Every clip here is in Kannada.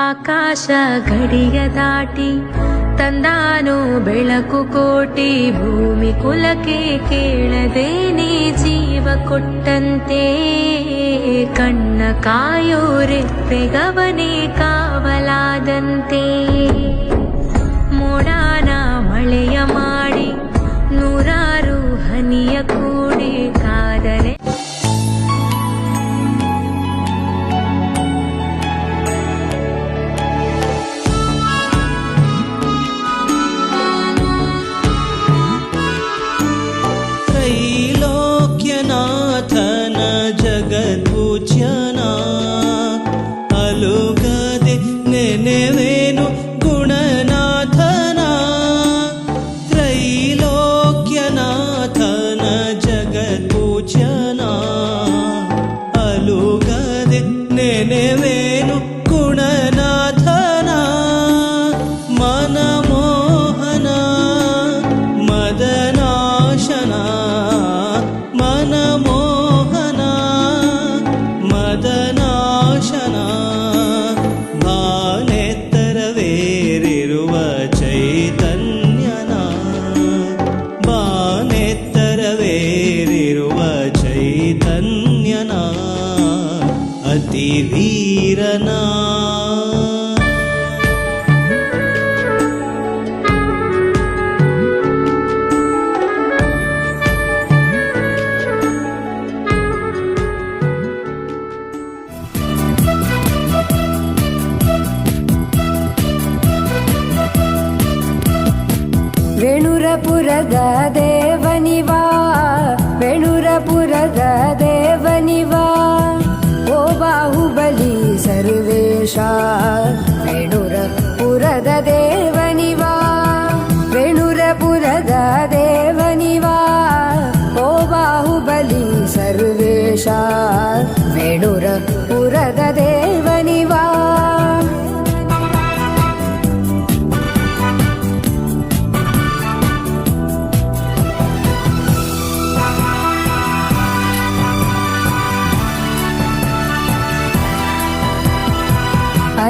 ಆಕಾಶ ಗಡಿಯ ದಾಟಿ, ತಂದಾನು ಬೆಳಕು ಕೋಟಿ, ಭೂಮಿ ಕುಲಕ್ಕೆ ಕೇಳದೇನೆ ಜೀವ ಕೊಟ್ಟಂತೆ. ಕಣ್ಣ ಕಾಯೋ ರೆಪ್ಪೆಗವನೇ ಕಾವಲಾದಂತೆ. ಮೋಡಾನ ಮಳೆಯ ಮಾಡಿ, ನೂರಾರು ಹನಿಯ ಕೂಡಿ నేనేవేను ವೇಣುರಪುರದ ದೇವನಿವಾ ವೇಣುರಪುರದ ದೇವನಿವಾ ಓ ಬಾಹುಬಲಿ ಸರ್ವೇಶ ವೇಣುರಪುರದ ದೇವನಿವಾ ವೇಣುರಪುರದ ದೇವನಿವಾ ಓ ಬಾಹುಬಲಿ ಸರ್ವೇಶ ವೇಣುರಪುರದ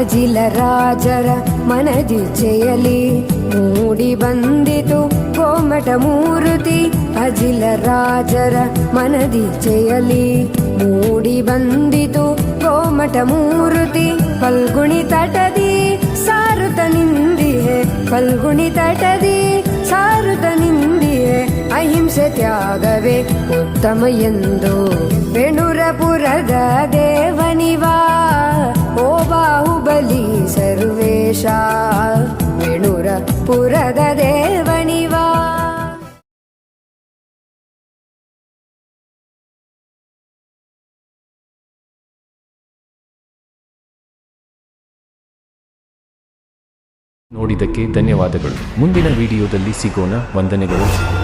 ಅಜಿಲ ರಾಜರ ಮನದಿ ಜಯಲಿ ಮೂಡಿ ಬಂದಿತು ಕೋಮಟ ಮೂರುತಿ. ಅಜಿಲ ರಾಜರ ಮನದಿ ಜಯಲಿ ಮೂಡಿ ಬಂದಿತು ಕೋಮಟ ಮೂರುತಿ. ಫಲ್ಗುಣಿ ತಟದಿ, ಸಾರುತ ನಿಂದಿಹೆ ಫಲ್ಗುಣಿ ತಟದಿ, ಸಾರುತ ನಿಂದಿಹೆ ಅಹಿಂಸೆ ತ್ಯಾಗವೇ ಉತ್ತಮ ಎಂದು. ವೇಣುರಪುರದ ವೇಣುರಪುರದ ದೇವಣಿವಾ ನೋಡಿದ್ದಕ್ಕೆ ಧನ್ಯವಾದಗಳು. ಮುಂದಿನ ವಿಡಿಯೋದಲ್ಲಿ ಸಿಗೋಣ. ವಂದನೆಗಳು.